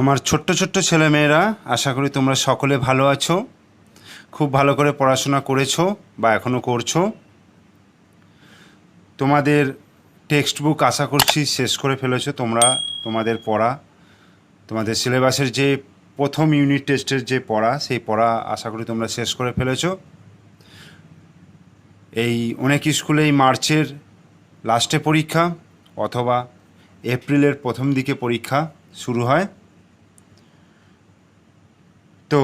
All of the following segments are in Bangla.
আমার ছোট্ট ছোট্ট ছেলেমেয়েরা, আশা করি তোমরা সকলে ভালো আছো, খুব ভালো করে পড়াশোনা করেছ বা এখনও করছ। তোমাদের টেক্সট বুক আশা করছি শেষ করে ফেলেছো, তোমরা তোমাদের পড়া, তোমাদের সিলেবাসের যে প্রথম ইউনিট টেস্টের যে পড়া, সেই পড়া আশা করি তোমরা শেষ করে ফেলেছো। এই অনেক স্কুলেই মার্চের লাস্টে পরীক্ষা অথবা এপ্রিলের প্রথম দিকে পরীক্ষা শুরু হয়। তো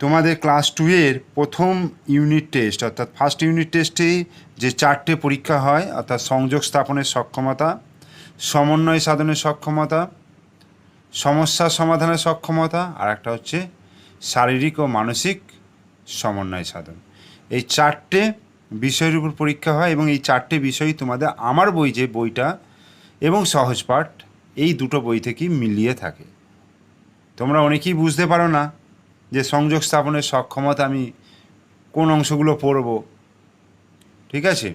তোমাদের ক্লাস টুয়ের প্রথম ইউনিট টেস্ট অর্থাৎ ফার্স্ট ইউনিট টেস্টেই যে চারটে পরীক্ষা হয়, অর্থাৎ সংযোগ স্থাপনের সক্ষমতা, সমন্বয় সাধনের সক্ষমতা, সমস্যা সমাধানের সক্ষমতা, আর একটা হচ্ছে শারীরিক ও মানসিক সমন্বয় সাধন। এই চারটে বিষয়ের উপর পরীক্ষা হয় এবং এই চারটে বিষয়ই তোমাদের আমার বই যে বইটা এবং সহজ পাঠ, এই দুটো বই থেকেই মিলিয়ে থাকে। তোমরা অনেকেই বুঝতে পারো না যে সংযোগ স্থাপনের সক্ষমতা আমি কোন অংশগুলো পড়ব। ঠিক আছে?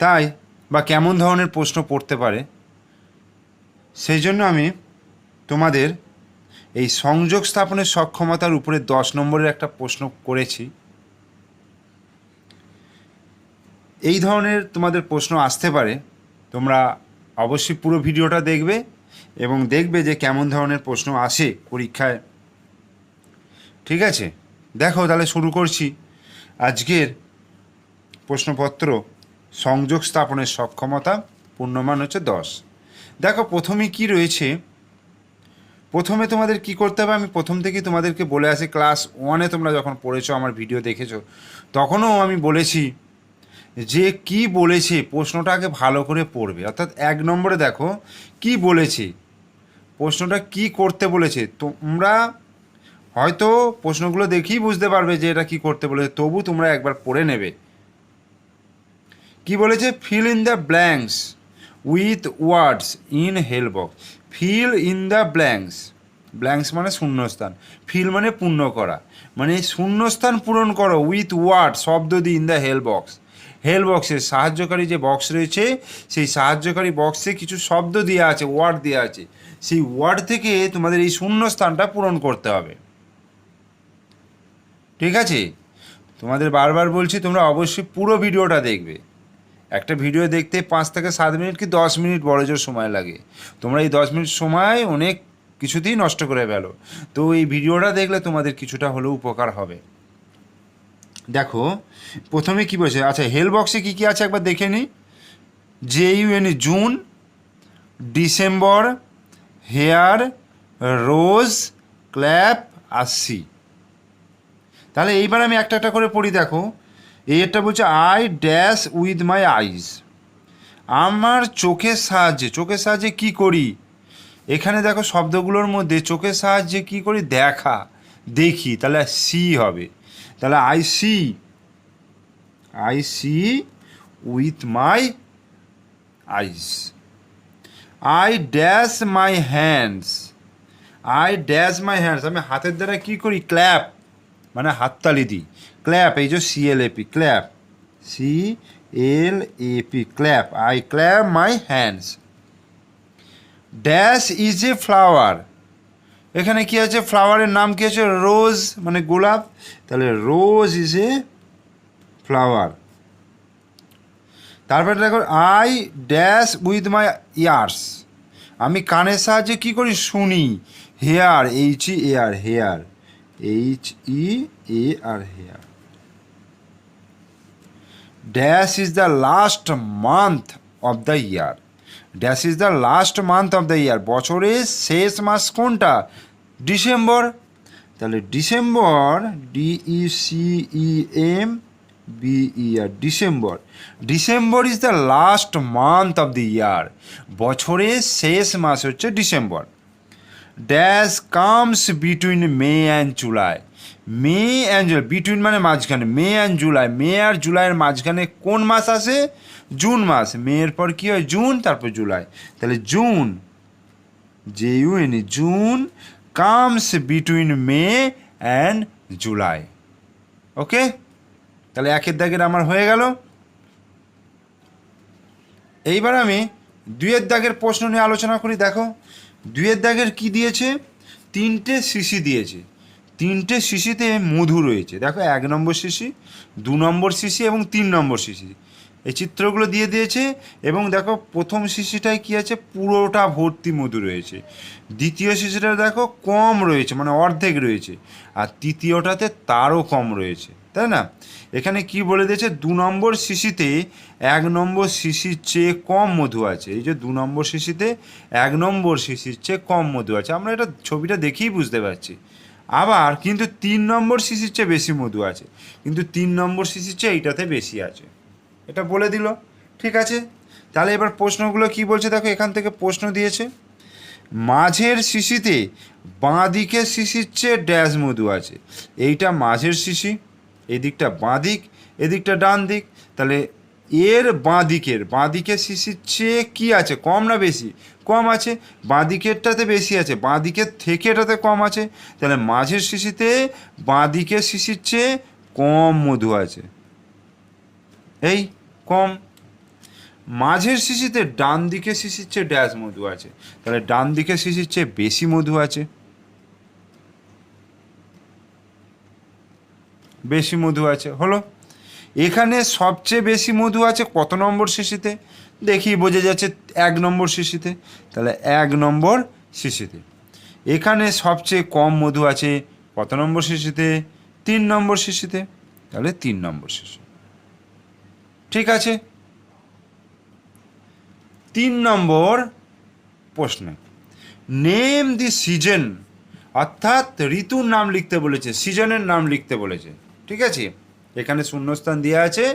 তাই বা কেমন ধরনের প্রশ্ন পড়তে পারে, সেই জন্য আমি তোমাদের এই সংযোগ স্থাপনের সক্ষমতার উপরে দশ নম্বরের একটা প্রশ্ন করেছি। এই ধরনের তোমাদের প্রশ্ন আসতে পারে, তোমরা অবশ্যই পুরো ভিডিওটা দেখবে। এবং দেখবে যে কেমন ধরনের প্রশ্ন আসে পরীক্ষায়। ঠিক আছে? দেখো তাহলে শুরু করছি। আজকের প্রশ্নপত্র, সংযোগ স্থাপনের সক্ষমতা, পূর্ণমান হচ্ছে দশ। দেখো, প্রথমে কি রয়েছে? প্রথমে তোমাদের কি করতে হবে? আমি প্রথম থেকেই তোমাদেরকে বলে আসি, ক্লাস ওয়ানে তোমরা যখন পড়েছো, আমার ভিডিও দেখেছ, তখনও আমি বলেছি যে কি বলেছে প্রশ্নটাকে ভালো করে পড়বে। অর্থাৎ এক নম্বরে দেখো, কি বলেছে? প্রশ্নটা কি করতে বলেছে? তোমরা হয়তো প্রশ্নগুলো দেখেই বুঝতে পারবে যে এটা কি করতে বলেছে। তবু তোমরা একবার পড়ে নেবে। কি বলেছে? Fill in the blanks with words in help box fill in the blanks blanks মানে শূন্যস্থান। ফিল মানে পূর্ণ করা। মানে শূন্যস্থান পূরণ করো উইথ ওয়ার্ড শব্দ the in the help box help বক্সের সাহায্যকারী যে বক্স রয়েছে, সেই সাহায্যকারী বক্সে কিছু শব্দ দেওয়া আছে ওয়ার্ড দেওয়া আছে। সেই ওয়ার্ড থেকে তোমাদের এই শূন্য স্থানটা পূরণ করতে হবে। ঠিক আছে? তোমাদের বারবার বলছি, তোমরা অবশ্যই পুরো ভিডিওটা দেখবে। একটা ভিডিও দেখতে পাঁচ থেকে সাত মিনিট কি দশ মিনিট বড় জোর সময় লাগে। তোমরা এই দশ মিনিট সময় অনেক কিছুতেই নষ্ট করে ফেলো। তো এই ভিডিওটা দেখলে তোমাদের কিছুটা হলেও উপকার হবে। দেখো, প্রথমে কি বলছে? আচ্ছা হেল বক্সে কী কী আছে একবার দেখে নিই? J UN June December hear, rose, clap আর সি। তাহলে এইবার আমি একটা একটা করে পড়ি, দেখো। এটা বলছে I dash with my eyes আমার চোখের সাহায্যে চোখের সাহায্যে কি করি? এখানে দেখো শব্দগুলোর মধ্যে চোখের সাহায্যে কি করি? দেখা, দেখি, তাহলে সি হবে। তাহলে I see I see with my eyes I dash my hands I dash my hands আমি হাতের দ্বারা কী করি? ক্ল্যাপ মানে হাততালি দিই। ক্ল্যাপ এই যে C L A P clap C L A P clap I clap my hands dash is a flower এখানে কি আছে? ফ্লাওয়ারের নাম কি আছে? রোজ মানে গোলাপ। তাহলে রোজ ইজ এ ফ্লাওয়ার তারপরে দেখো I dash with my ears আমি কানের সাহায্যে কী করি? শুনি। Hear H E A R hear H E A R hear dash is the last month of the year dash is the last month of the year বছরের শেষ মাস কোনটা? ডিসেম্বর। তাহলে December D E C E M B E R December December is the last month of the year বছরের শেষ মাস হচ্ছে December dash comes between May and July May and July between মানে মাঝখানে মে অ্যান্ড জুলাই মে আর জুলাইয়ের মাঝখানে কোন মাস আসে? জুন মাস। মে এর পর কী হয়? জুন তারপর জুলাই তাহলে June J U N June comes between May and July okay তাহলে একের দাগের আমার হয়ে গেল। এইবার আমি দুইয়ের দাগের প্রশ্ন নিয়ে আলোচনা করি, দেখো। দুয়ের দাগের কি দিয়েছে? তিনটে শিশি দিয়েছে। তিনটে শিশিতে মধু রয়েছে। দেখো, এক নম্বর শিশি, দু নম্বর শিশি এবং তিন নম্বর শিশি। এই চিত্রগুলো দিয়ে দিয়েছে এবং দেখো, প্রথম শিশিটায় কি আছে? পুরোটা ভর্তি মধু রয়েছে। দ্বিতীয় শিশিটা দেখো, কম রয়েছে মানে অর্ধেক রয়েছে। আর তৃতীয়টাতে তারও কম রয়েছে। তাই না? এখানে কি বলে দিয়েছে? দু নম্বর শিশিতে এক নম্বর শিশির চেয়ে কম মধু আছে। এই যে দু নম্বর শিশিতে এক নম্বর শিশির চেয়ে কম মধু আছে। আমরা এটা ছবিটা দেখেই বুঝতে পারছি। আবার কিন্তু তিন নম্বর শিশির চেয়ে বেশি মধু আছে। কিন্তু তিন নম্বর শিশির চেয়ে এইটাতে বেশি আছে। এটা বলে দিল। ঠিক আছে? তাহলে এবার প্রশ্নগুলো কি বলছে? দেখো, এখান থেকে প্রশ্ন দিয়েছে। মাঝের শিশিতে বাঁ দিকে শিশির চেয়ে ড্যাশ মধু আছে। এইটা মাঝের শিশি। এদিকটা বাঁ দিক, এদিকটা ডান দিক। তাহলে এর বাঁ দিকের বাঁ দিকের শিশির চেয়ে কী আছে? কম না বেশি? কম আছে। বাঁ দিকেরটাতে বেশি আছে। বাঁ দিকের থেকে এটাতে কম আছে। তাহলে মাঝের শিশিতে বাঁ দিকের শিশির চেয়ে কম মধু আছে। এই কম। মাঝের শিশিতে ডান দিকে শিশির চেয়ে ড্যাশ মধু আছে। তাহলে ডান দিকে শিশির চেয়ে বেশি মধু আছে। বেশি মধু আছে। হলো? এখানে সবচেয়ে বেশি মধু আছে কত নম্বর শিশিতে? দেখি, বোঝা যাচ্ছে এক নম্বর শিশিতে। তাহলে এক নম্বর শিশিতে। এখানে সবচেয়ে কম মধু আছে কত নম্বর শিশিতে? তিন নম্বর শিশিতে। তাহলে তিন নম্বর শিশি। ঠিক আছে? তিন নম্বর প্রশ্ন। নেম দি সিজন অর্থাৎ ঋতুর নাম লিখতে বলেছে সিজনের নাম লিখতে বলেছে। ঠিক আছে? এখানে শূন্যস্থান দেওয়া আছে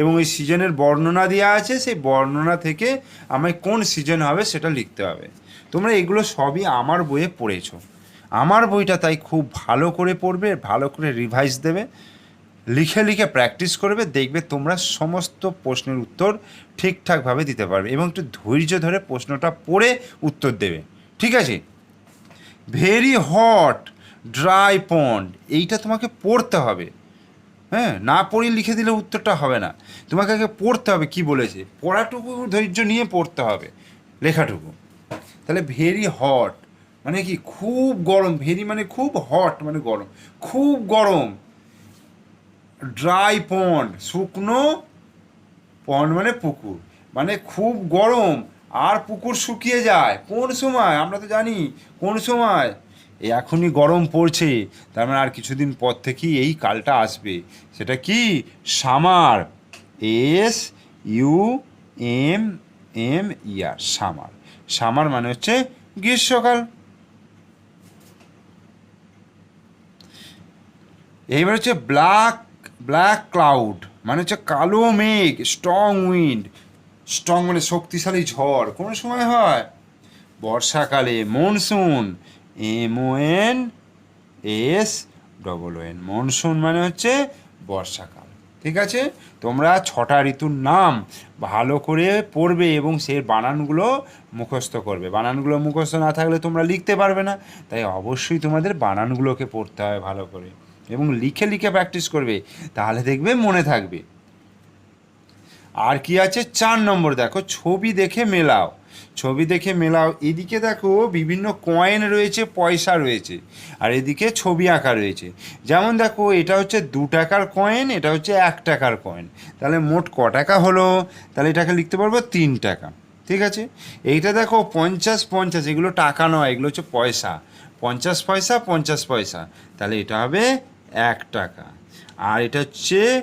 এবং এই সিজনের বর্ণনা দেওয়া আছে, সেই বর্ণনা থেকে আমায় কোন সিজন হবে সেটা লিখতে হবে। তোমরা এগুলো সবই আমার বইয়ে পড়েছো। আমার বইটা তাই খুব ভালো করে পড়বে, ভালো করে রিভাইজ দেবে, লিখে লিখে প্র্যাকটিস করবে, দেখবে তোমরা সমস্ত প্রশ্নের উত্তর ঠিকঠাকভাবে দিতে পারবে এবং একটু ধৈর্য ধরে প্রশ্নটা পড়ে উত্তর দেবে। ঠিক আছে? ভেরি হট ড্রাই পন্ড এইটা তোমাকে পড়তে হবে। হ্যাঁ না পড়ে লিখে দিলে উত্তরটা হবে না। তোমাকে আগে পড়তে হবে কি বলেছে। পড়াটুকু ধৈর্য নিয়ে পড়তে হবে, লেখাটুকু। তাহলে ভেরি হট মানে কি খুব গরম ভেরি মানে খুব হট মানে গরম, খুব গরম। ড্রাই পন্ড শুকনো পন্ড মানে পুকুর মানে খুব গরম। আর পুকুর শুকিয়ে যায়, কোন সময়? আমরা তো জানি, কোন সময়? এখনই গরম পড়ছে, তার মানে আর কিছুদিন পর থেকেই এই কালটা আসবে। সেটা কি? Summer. S U M M E R summer. Summer মানে হচ্ছে গ্রীষ্মকাল। এইবার হচ্ছে ব্ল্যাক ব্ল্যাক ক্লাউড মানে হচ্ছে কালো মেঘ, স্ট্রং উইন্ড। স্ট্রং মানে শক্তিশালী ঝড়, কোন সময় হয়। বর্ষাকালে, monsoon M O N S double N monsoon মানে হচ্ছে বর্ষাকাল। ঠিক আছে? তোমরা ছটা ঋতুর নাম ভালো করে পড়বে এবং সেই বানানগুলো মুখস্থ করবে। বানানগুলো মুখস্থ না থাকলে তোমরা লিখতে পারবে না। তাই অবশ্যই তোমাদের বানানগুলোকে পড়তে হয় ভালো করে। এবং লিখে লিখে প্র্যাকটিস করবে, তাহলে দেখবে মনে থাকবে। আর কি আছে? চার নম্বর দেখো, ছবি দেখে মেলাও। ছবি দেখে মেলাও। এদিকে দেখো বিভিন্ন কয়েন রয়েছে, পয়সা রয়েছে। আর এদিকে ছবি আঁকা রয়েছে। যেমন দেখো, এটা হচ্ছে দু টাকার কয়েন এটা হচ্ছে এক টাকার কয়েন তাহলে মোট ক টাকা হলো? তাহলে এটাকে লিখতে পারব তিন টাকা। ঠিক আছে? এইটা দেখো পঞ্চাশ পঞ্চাশ, এগুলো টাকা নয়, এগুলো হচ্ছে পয়সা। পঞ্চাশ পয়সা পঞ্চাশ পয়সা। তাহলে এটা হবে এক টাকা। আর এটা হচ্ছে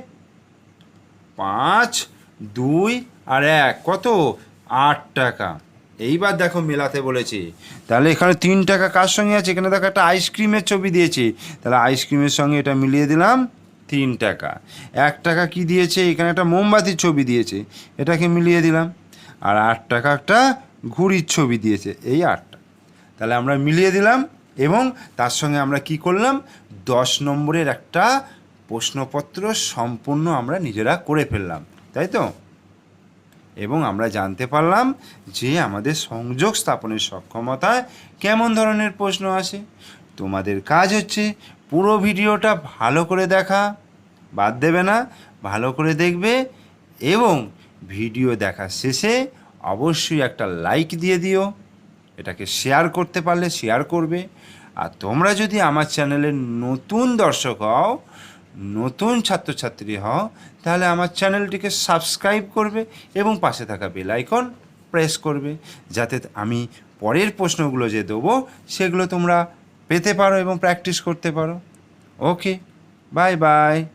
পাঁচ, দুই আর এক। কত? আট টাকা। এইবার দেখো মেলাতে বলেছে। তাহলে এখানে তিন টাকা কার সঙ্গে আছে? এখানে দেখো একটা আইসক্রিমের ছবি দিয়েছে। তাহলে আইসক্রিমের সঙ্গে এটা মিলিয়ে দিলাম তিন টাকা। এক টাকা কি দিয়েছে? এখানে একটা মোমবাতির ছবি দিয়েছে। এটাকে মিলিয়ে দিলাম। আর আট টাকা একটা ঘুড়ির ছবি দিয়েছে। এই আটটা তাহলে আমরা মিলিয়ে দিলাম এবং তার সঙ্গে আমরা কি করলাম? দশ নম্বরের একটা প্রশ্নপত্র সম্পূর্ণ আমরা নিজেরা করে ফেললাম। তাই তো? এবং আমরা জানতে পারলাম যে আমাদের সংযোগ স্থাপনের সক্ষমতায় কেমন ধরনের প্রশ্ন আসে। তোমাদের কাজ হচ্ছে পুরো ভিডিওটা ভালো করে দেখা, বাদ দেবে না, ভালো করে দেখবে এবং ভিডিও দেখা শেষে অবশ্যই একটা লাইক দিয়ে দিও। এটাকে শেয়ার করতে পারলে শেয়ার করবে। আর তোমরা যদি আমার চ্যানেলের নতুন দর্শক হও নতুন ছাত্রছাত্রী হও, তাহলে আমার চ্যানেলটিকে সাবস্ক্রাইব করবে এবং পাশে থাকা বেলাইকন প্রেস করবে, যাতে আমি পরের প্রশ্নগুলো যে দেবো, সেগুলো তোমরা পেতে পারো এবং প্র্যাকটিস করতে পারো। Okay, bye bye.